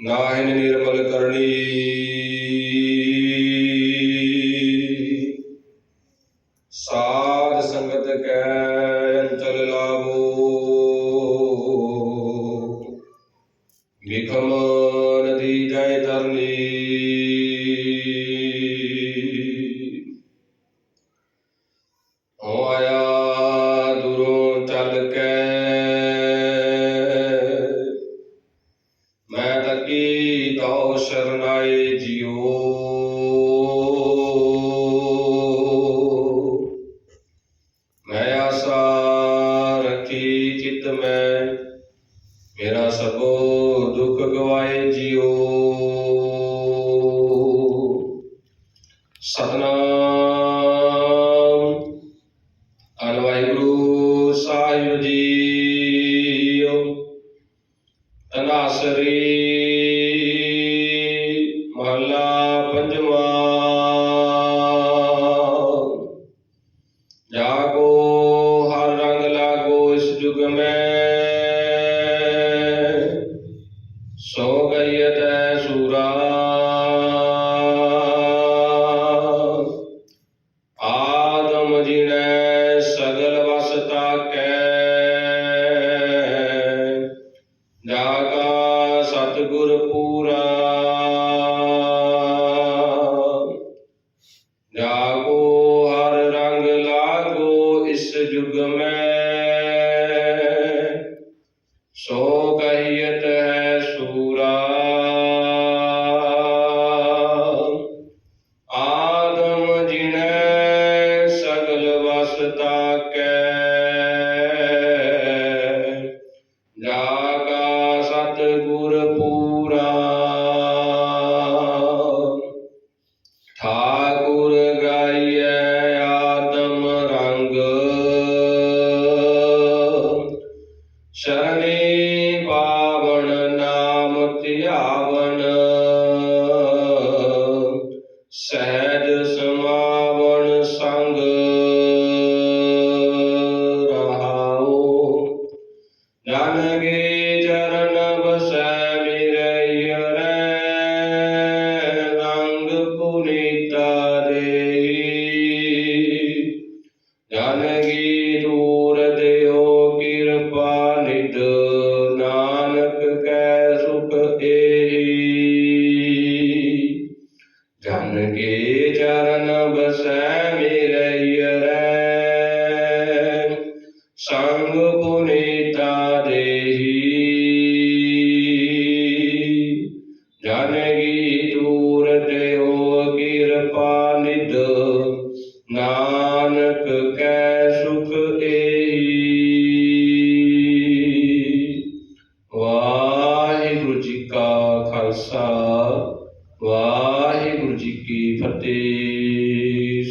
ਨਾਹਿਨ ਨਿਰਮਲ ਕਰਨੀ। ਸਾਧ ਸੰਗਤ ਕੈ ਅੰਚਲ ਲਾਵੋ। ਵਿਖਮ ਨਦੀ ਜੈ ਤਰਨੀ। ਮੈਂ ਤਕੀ ਤਉ ਸ਼ਰਨਾਏ ਜਿਉ। ਮੈਂ ਆਸਾ ਰੱਖੀ ਚਿਤ ਮੈਂ, ਮੇਰਾ ਸਭੋ ਦੁੱਖ ਗਵਾਏ ਜਿਉ। ਸਤਨਾਮ ਜਾਗੋ, ਹਰ ਰੰਗ ਲਾਗੋ, ਇਸ ਜੁਗ ਮੈਂ। ਸੋ ਗਈਤ ਹੈ ਸੂਰਾ। ਆਦਮ ਜਿਨੈ ਸਗਲ ਵਸਤਾ ਕੈ ਜਾਗਾ ਸਤਿਗੁਰ ਪੂਰਾ। ਜਾਗੋ ਜੁਗ ਸੋ ਕਹੀਤ ਹੈ ਸੂਰਾ। ਆਦਮ ਜਿਨੈ ਸਗਲ ਵਸਤਾ ਕੈ ਜਾਗਾ ਸਤਿਗੁਰ ਸ਼ਰਣੀ ਪਾਵਨ ਨਾਮ ਧਿਆਵਨ। ਸਹਿਜ ਕੇ ਚਰਨ ਬਸੈ ਮੇਰੇ ਰੈ ਸੰਗ ਪੁਨੀਤਾ ਦੇਹੀ। ਜਨਗੀ ਦੂਰ ਦਿਓ ਕਿਰਪਾ ਨਿਦ ਨਾਨਕ ਕੈ ਸੁਖ ਏਹੀ। ਵਾਹਿਗੁਰੂ ਜੀ ਕਾ ਖਾਲਸਾ ਵਾਹਿਗੁਰੂ ਜੀ ਕੀ ਫਤਿਹ